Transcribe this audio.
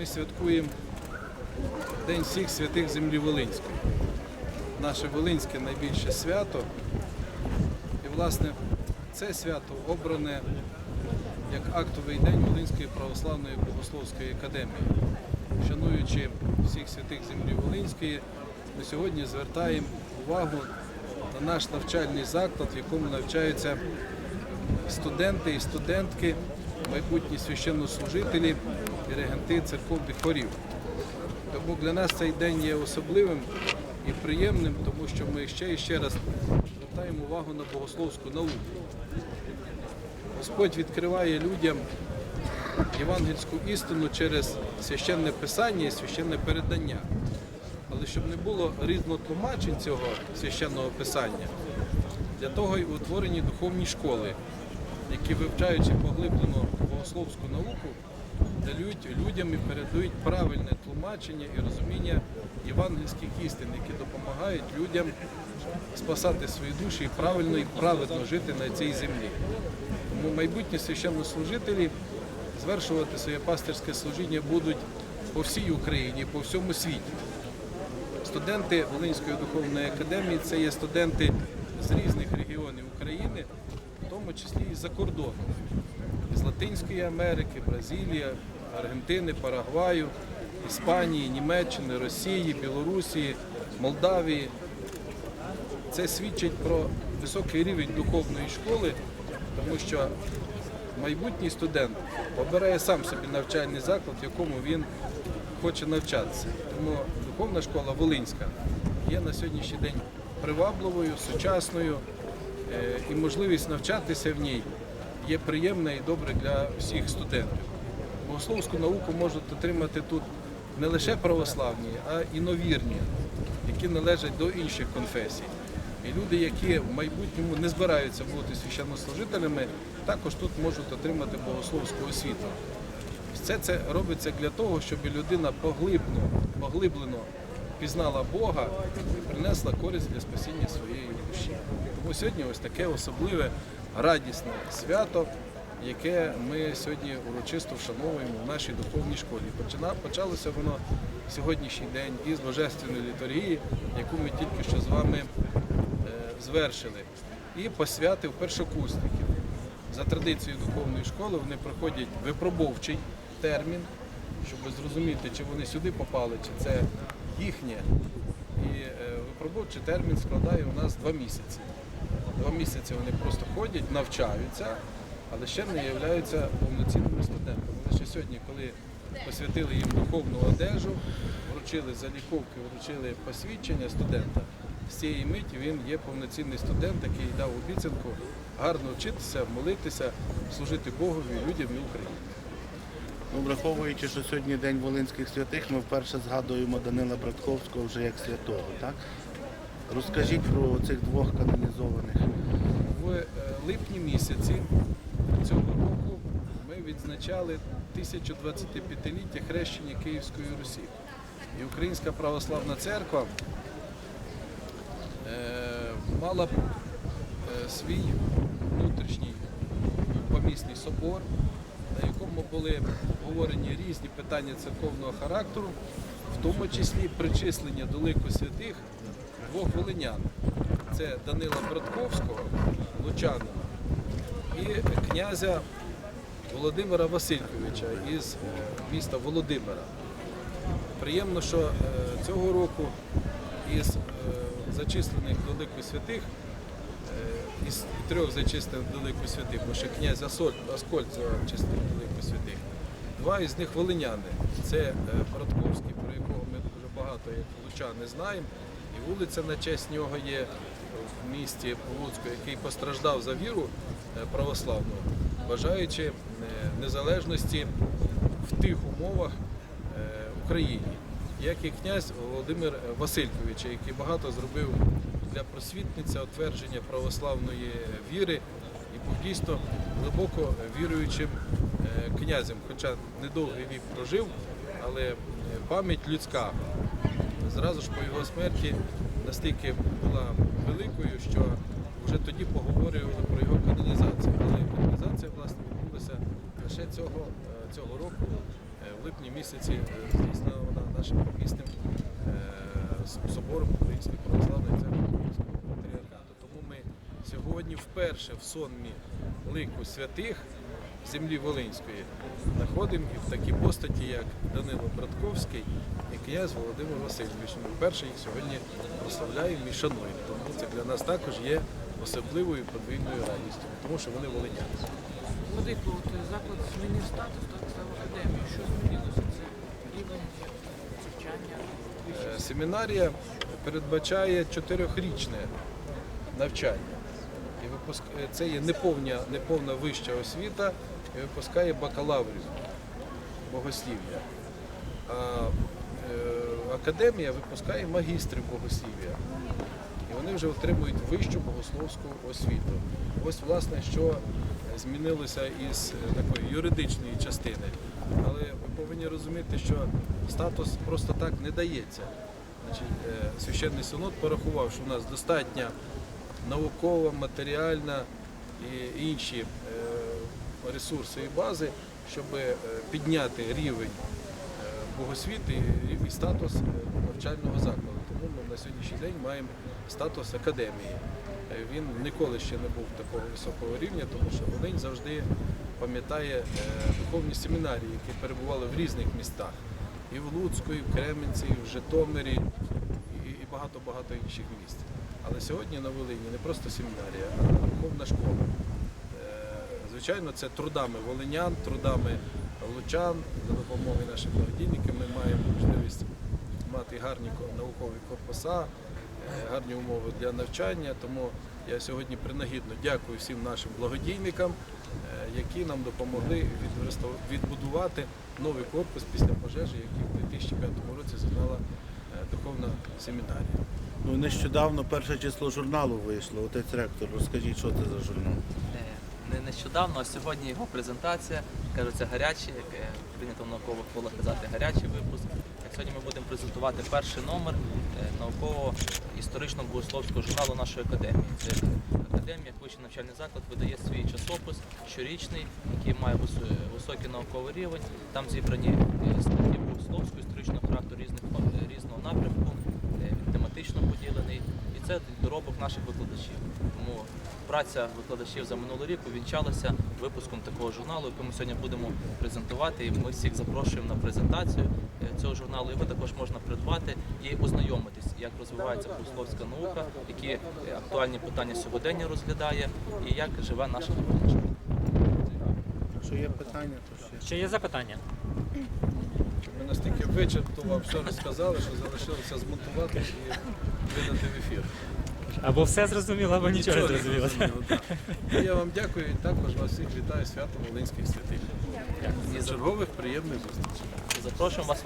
ми святкуємо День всіх святих землі Волинської. Наше Волинське найбільше свято. І, власне, це свято обране як актовий день Волинської православної богословської академії. Шануючи всіх святих землі Волинської, ми сьогодні звертаємо увагу на наш навчальний заклад, в якому навчаються студенти і студентки, майбутні священнослужителі і регенти церковних хорів. Тому для нас цей день є особливим і приємним, тому що ми ще і ще раз звертаємо увагу на богословську науку. Господь відкриває людям євангельську істину через священне писання і священне передання. Але щоб не було різнотлумачень цього священного писання, для того й утворені духовні школи, які, вивчаючи поглиблену богословську науку, дають людям і передають правильне тлумачення і розуміння євангельських істин, які допомагають людям спасати свої душі і правильно і праведно жити на цій землі. Тому майбутні священнослужителі звершувати своє пастирське служіння будуть по всій Україні, по всьому світі. Студенти Волинської духовної академії це є студенти з різних регіонів України, в тому числі і за кордону. З Латинської Америки, Бразилії, Аргентини, Парагваю, Іспанії, Німеччини, Росії, Білорусі, Молдавії. Це свідчить про високий рівень духовної школи, тому що майбутній студент обирає сам собі навчальний заклад, в якому він хоче навчатися. Тому духовна школа Волинська є на сьогоднішній день привабливою, сучасною, е, і можливість навчатися в ній є приємна і добра для всіх студентів. Богословську науку можуть отримати тут не лише православні, а і новірні, які належать до інших конфесій. І люди, які в майбутньому не збираються бути священнослужителями, також тут можуть отримати богословську освіту. Все це робиться для того, щоб людина поглиблено, поглиблено пізнала Бога і принесла користь для спасіння своєї душі. Тому сьогодні ось таке особливе, радісне свято, яке ми сьогодні урочисто вшановуємо в нашій духовній школі. Почалося воно сьогоднішній день із божественної літургії, яку ми тільки що з вами е, звершили, і посвятив першокурсників. За традицією духовної школи вони проходять випробовчий термін, щоб зрозуміти, чи вони сюди попали, чи це їхнє. І е, випробовчий термін складає у нас два місяці. Два місяці вони просто ходять, навчаються, але ще не являються повноцінними студентами. Лише сьогодні, коли посвятили їм духовну одежу, вручили заліковки, вручили посвідчення студента, з цієї миті він є повноцінний студент, який дав обіцянку гарно вчитися, молитися, служити Богові, людям і Україні. Ну, враховуючи, що сьогодні День Волинських святих, ми вперше згадуємо Данила Братковського вже як святого. Так? Розкажіть про цих двох канонізованих. В е, липні місяці цього року ми відзначали 1025-ліття хрещення Київської Русі. І Українська православна церква е, мала б е, свій внутрішній помісний собор, на якому були обговорені різні питання церковного характеру, в тому числі причислення до лику святих двох волинян. Це Данила Братковського, лучанина, і князя Володимира Васильковича із міста Володимира. Приємно, що е, цього року із е, зачислених лику святих, е, із трьох зачислених лику святих, бо ще князь Аскольд зачислений до святих, два із них волиняни. Це Братковський, про якого ми дуже багато як лучани знаємо. І вулиця на честь нього є в місті Луцьку, який постраждав за віру е, православну, бажаючи е, незалежності в тих умовах е, Україні, як і князь Володимир Василькович, який багато зробив для просвітниця, утвердження православної віри і був дійсно глибоко віруючим князем, хоча недовгий вік прожив, але пам'ять людська зразу ж по його смерті настільки була великою, що вже тоді поговорювали про його канонізацію. Але канонізація власне відбулася лише цього, е, цього року, в липні місяці е, здійснена вона нашим помісним е, собором Української православної церкви Українського патріархату. Тому ми сьогодні вперше в сонмі лику святих землі Волинської знаходимо і в такій постаті, як Данило Братковський і князь Володимир Васильович. Ми вперше їх сьогодні прославляємо і шануємо. Тому це для нас також є особливою подвійною радістю, тому що вони волиняни. Владико, от заклад змінив статус, так став академією. Що змінилося? Це рівень навчання, Е, Семінарія передбачає чотирьохрічне навчання. Випуск... е, Це є неповна, неповна вища освіта і випускає бакалаврів богослів'я. А е, академія випускає магістрів богослів'я. І вони вже отримують вищу богословську освіту. Ось, власне, що змінилося із е, такої юридичної частини. Але ви повинні розуміти, що статус просто так не дається. Значить, Священний Синод порахував, що в нас достатня наукова, матеріальна і інші е, ресурси і бази, щоб е, підняти рівень е, богосвіти і- статус навчального закладу. Тому ми на сьогоднішній день маємо статус академії. Він ніколи ще не був такого високого рівня, тому що Волинь завжди пам'ятає духовні семінарії, які перебували в різних містах. І в Луцьку, і в Кременці, і в Житомирі, і багато-багато інших міст. Але сьогодні на Волині не просто семінарія, а духовна школа. Е, Звичайно, це трудами волинян, трудами лучан, за допомогою наших благодійників ми маємо можливість мати гарні наукові корпуса, е, гарні умови для навчання. Тому я сьогодні принагідно дякую всім нашим благодійникам, е, які нам допомогли відбудувати новий корпус після пожежі, який в 2005 році зазнала духовна семінарія. Ну, нещодавно перше число журналу вийшло. Отець ректор, розкажіть, що це за журнал. Е, Не нещодавно, а сьогодні його презентація. Кажуть, це гарячий, як е, прийнято в наукових колах казати, гарячий випуск. Як сьогодні ми будемо презентувати перший номер е, науково-історично-богословського журналу нашої академії. Це академія, як вищий навчальний заклад, видає свій часопис щорічний, який має високий науковий рівень. Там зібрані е, статті богословського, різних е, різного напрямку, е, він тематично поділений. І це доробок наших викладачів. Тому праця викладачів за минулий рік увінчалася випуском такого журналу, який ми сьогодні будемо презентувати. І ми всіх запрошуємо на презентацію е, цього журналу. Його також можна придбати і ознайомитись, як розвивається богословська наука, які е, актуальні питання сьогодення розглядає, і як живе наша школа. Якщо є питання, то ще. Ще є запитання? Вам все розказали, що залишилося змонтувати і видати в ефір. Або все зрозуміло, або нічого не зрозуміло. так. Ну, Я вам дякую і також вас всіх вітаю з святом Волинських святих. І чергових приємних зустрічей. Запрошуємо вас.